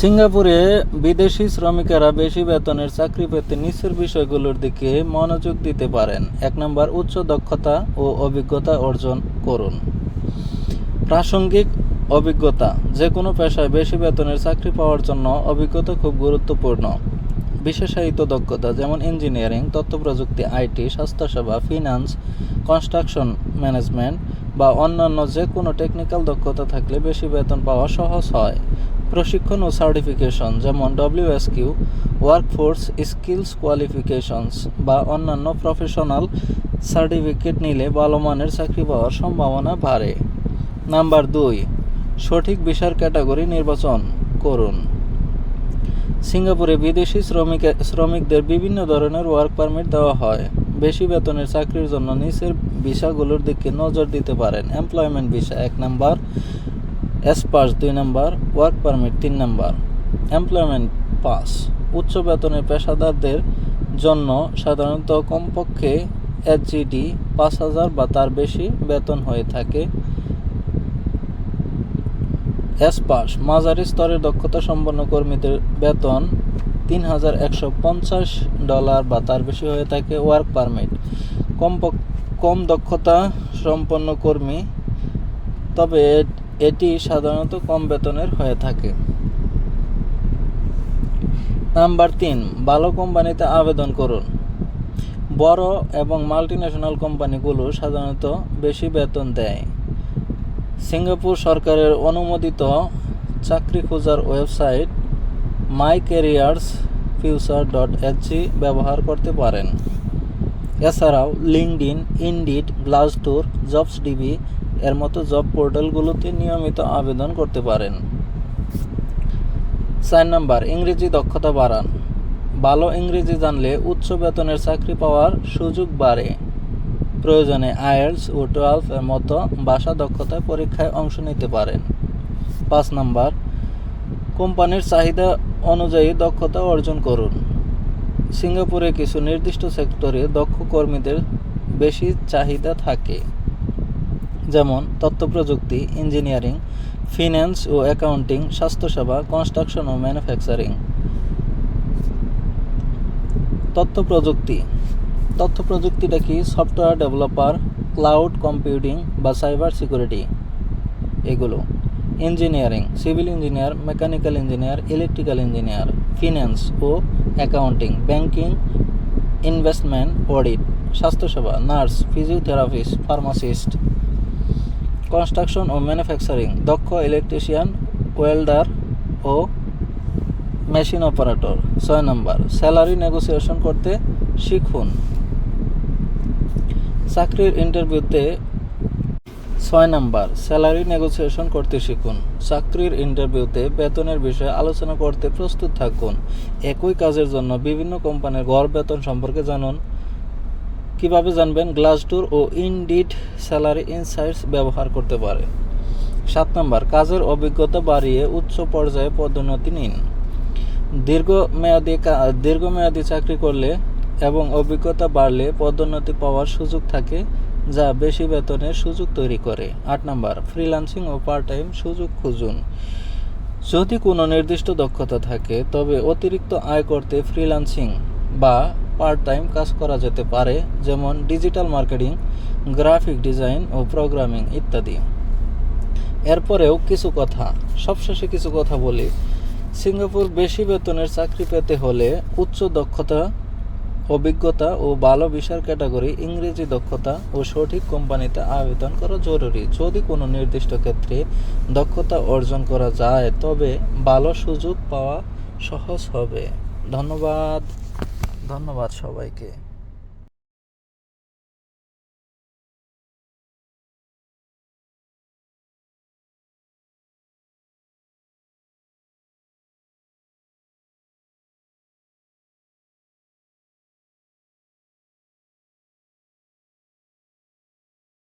সিঙ্গাপুরে বিদেশি শ্রমিকেরা বেশি বেতনের চাকরি পেতে নিচের বিষয়গুলোর দিকে মনোযোগ দিতে পারেন। এক নম্বর, উচ্চ দক্ষতা ও অভিজ্ঞতা অর্জন করুন। প্রাসঙ্গিক অভিজ্ঞতা যে কোনো পেশায় বেশি বেতনের চাকরি পাওয়ার জন্য অভিজ্ঞতা খুব গুরুত্বপূর্ণ। বিশেষায়িত দক্ষতা, যেমন ইঞ্জিনিয়ারিং, তথ্যপ্রযুক্তি, আইটি, স্বাস্থ্যসেবা, ফিনান্স, কনস্ট্রাকশন ম্যানেজমেন্ট বা অন্যান্য যে কোনো টেকনিক্যাল দক্ষতা থাকলে বেশি বেতন পাওয়া সহজ হয়। প্রশিক্ষণ ও সার্টিফিকেশন যেমন ডব্লিউএসকিউ ওয়ার্কফোর্স স্কিলস কোয়ালিফিকেশনস বা অন্যান্য প্রফেশনাল সার্টিফিকেট নিলে ভালো মানের চাকরি পাওয়ার সম্ভাবনা বাড়ে। নাম্বার দুই, সঠিক বিষয়ের ক্যাটাগরি নির্বাচন করুন। সিঙ্গাপুরে বিদেশি শ্রমিক, শ্রমিকদের বিভিন্ন ধরনের ওয়ার্ক পারমিট দেওয়া হয়। বেশি বেতনের চাকরির জন্য নিচের ভিসাগুলোর দিকে নজর দিতে পারেন। এমপ্লয়মেন্ট ভিসা এক নাম্বার। এস পাস দুই নাম্বার ওয়ার্ক পারমিট তিন নাম্বার। এমপ্লয়মেন্ট পাস উচ্চ বেতনের পেশাদারদের জন্য সাধারণত কমপক্ষে এইচজিডি পাঁচ হাজার বা তার বেশি বেতন হয়ে থাকে। এস পাস মাঝারি স্তরের দক্ষতা সম্পন্ন কর্মীদের বেতন তিন হাজার একশো পঞ্চাশ ডলার বা তার বেশি হয়ে থাকে ওয়ার্ক পারমিট কম কম দক্ষতা সম্পন্ন কর্মী, তবে এটি সাধারণত কম বেতনের হয়ে থাকে। নাম্বার তিন, ভালো কোম্পানিতে আবেদন করুন। বড় এবং মাল্টিন্যাশনাল কোম্পানিগুলো সাধারণত বেশি বেতন দেয়। সিঙ্গাপুর সরকারের অনুমোদিত চাকরি খোঁজার website my careers future dot SG ব্যবহার করতে পারেন। এছাড়াও LinkedIn Indeed Glassdoor jobs DB এর মতো জব পোর্টালগুলোতে নিয়মিত আবেদন করতে পারেন। চার নাম্বার, ইংরেজি দক্ষতা বাড়ান। ভালো ইংরেজি জানলে উচ্চ বেতনের চাকরি পাওয়ার সুযোগ বাড়ে। প্রয়োজনে আয়েলস ও টুয়েলভ এর মতো ভাষা দক্ষতায় পরীক্ষায় অংশ নিতে পারেন। পাঁচ নাম্বার, কোম্পানির চাহিদা অনুযায়ী দক্ষতা অর্জন করুন। সিঙ্গাপুরে কিছু নির্দিষ্ট সেক্টরে দক্ষ কর্মীদের বেশি চাহিদা থাকে। যেমন তথ্যপ্রযুক্তি, ইঞ্জিনিয়ারিং, ফিন্যান্স ও অ্যাকাউন্টিং, স্বাস্থ্যসেবা, কনস্ট্রাকশন ও ম্যানুফ্যাকচারিং। তথ্য প্রযুক্তি তথ্য প্রযুক্তিটা কি সফটওয়্যার ডেভেলপার, ক্লাউড কম্পিউটিং বা সাইবার সিকিউরিটি? এগুলো। Engineering, civil engineer, mechanical engineer, electrical engineer, finance ও অ্যাকাউন্টিং, ব্যাংকিং, ইনভেস্টমেন্ট, অডিট, স্বাস্থ্যসেবা, নার্স, ফিজিওথেরাপিস্ট, ফার্মাসিস্ট। কনস্ট্রাকশন ও ম্যানুফ্যাকচারিং দক্ষ ইলেকট্রিশিয়ান ওয়েল্ডার ও মেশিন অপারেটর ছয় নম্বর স্যালারি নেগোসিয়েশন করতে শিখুন। চাকরির ইন্টারভিউতে ছয় নাম্বার স্যালারি নেগোসিয়েশন করতে শিখুন। চাকরির ইন্টারভিউতে বেতনের বিষয়ে আলোচনা করতে প্রস্তুত থাকুন। একই কাজের জন্য বিভিন্ন কোম্পানির গড় বেতন সম্পর্কে জানুন। কীভাবে জানবেন গ্লাসডোর ও ইনডিড স্যালারি ইনসাইটস ব্যবহার করতে পারে? সাত নম্বর, কাজের অভিজ্ঞতা বাড়িয়ে উচ্চ পর্যায়ে পদোন্নতি নিন। দীর্ঘমেয়াদী দীর্ঘমেয়াদী চাকরি করলে এবং অভিজ্ঞতা বাড়লে পদোন্নতি পাওয়ার সুযোগ থাকে, যা বেশি বেতনের সুযোগ তৈরি করে। আট নম্বর, ফ্রিল্যান্সিং ও পার্ট টাইম সুযোগ খুঁজুন। যদি কোনো নির্দিষ্ট দক্ষতা থাকে, তবে অতিরিক্ত আয় করতে ফ্রিল্যান্সিং বা পার্ট টাইম কাজ করা যেতে পারে, যেমন ডিজিটাল মার্কেটিং গ্রাফিক ডিজাইন ও প্রোগ্রামিং ইত্যাদি। এরপরেও কিছু কথা। সবশেষে কিছু কথা বলি। সিঙ্গাপুর বেশি বেতনের চাকরি পেতে হলে উচ্চ দক্ষতা, অভিজ্ঞতা ও ভালো বিশাল ক্যাটাগরি, ইংরেজি দক্ষতা ও সঠিক কোম্পানিতে আবেদন করা জরুরি। যদি কোনো নির্দিষ্ট ক্ষেত্রে দক্ষতা অর্জন করা যায়, তবে ভালো সুযোগ পাওয়া সহজ হবে। ধন্যবাদ। ধন্যবাদ সবাইকে।